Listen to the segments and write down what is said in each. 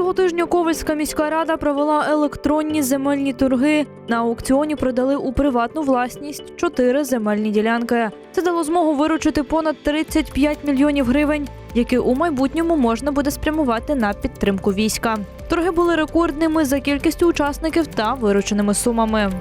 Цього тижня Ковальська міська рада провела електронні земельні торги. На аукціоні продали у приватну власність чотири земельні ділянки. Це дало змогу виручити понад 35 мільйонів гривень, які у майбутньому можна буде спрямувати на підтримку війська. Торги були рекордними за кількістю учасників та вирученими сумами.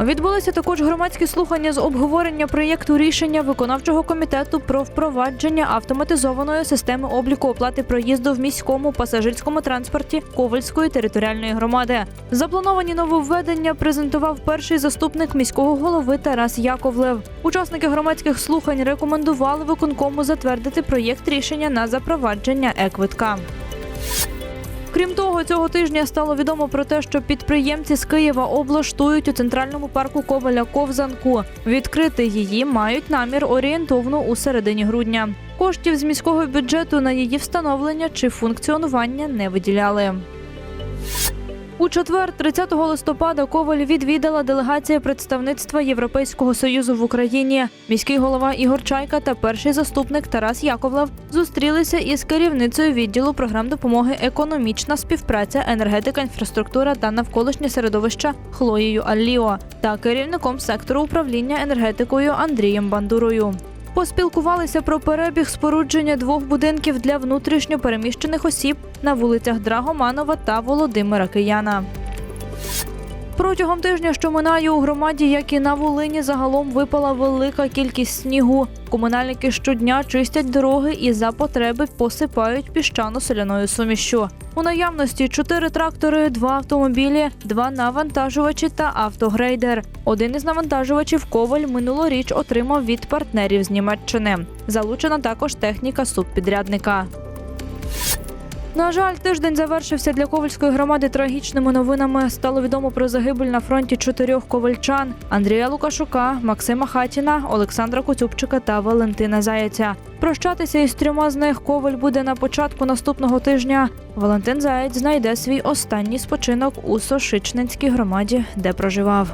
Відбулися також громадські слухання з обговорення проєкту рішення виконавчого комітету про впровадження автоматизованої системи обліку оплати проїзду в міському пасажирському транспорті Ковальської територіальної громади. Заплановані нововведення презентував перший заступник міського голови Тарас Яковлев. Учасники громадських слухань рекомендували виконкому затвердити проєкт рішення на запровадження еквитка. Крім того, цього тижня стало відомо про те, що підприємці з Києва облаштують у центральному парку Коваля ковзанку. Відкрити її мають намір орієнтовно у середині грудня. Коштів з міського бюджету на її встановлення чи функціонування не виділяли. У четвер, 30 листопада, Коваль відвідала делегація представництва Європейського союзу в Україні. Міський голова Ігор Чайка та перший заступник Тарас Яковлев зустрілися із керівницею відділу програм допомоги економічна співпраця, енергетика, інфраструктура та навколишнє середовище Хлоєю Алліо та керівником сектору управління енергетикою Андрієм Бандурою. Поспілкувалися про перебіг спорудження двох будинків для внутрішньо переміщених осіб на вулицях Драгоманова та Володимира Кияна. Протягом тижня, що минає у громаді, як і на Волині, загалом випала велика кількість снігу. Комунальники щодня чистять дороги і за потреби посипають піщано-соляною сумішю. У наявності чотири трактори, два автомобілі, два навантажувачі та автогрейдер. Один із навантажувачів Коваль минулоріч отримав від партнерів з Німеччини. Залучена також техніка субпідрядника. На жаль, тиждень завершився для ковальської громади трагічними новинами. Стало відомо про загибель на фронті чотирьох ковальчан: Андрія Лукашука, Максима Хатіна, Олександра Коцюбчика та Валентина Заяця. Прощатися із трьома з них коваль буде на початку наступного тижня. Валентин Заєць знайде свій останній спочинок у Сошичненській громаді, де проживав.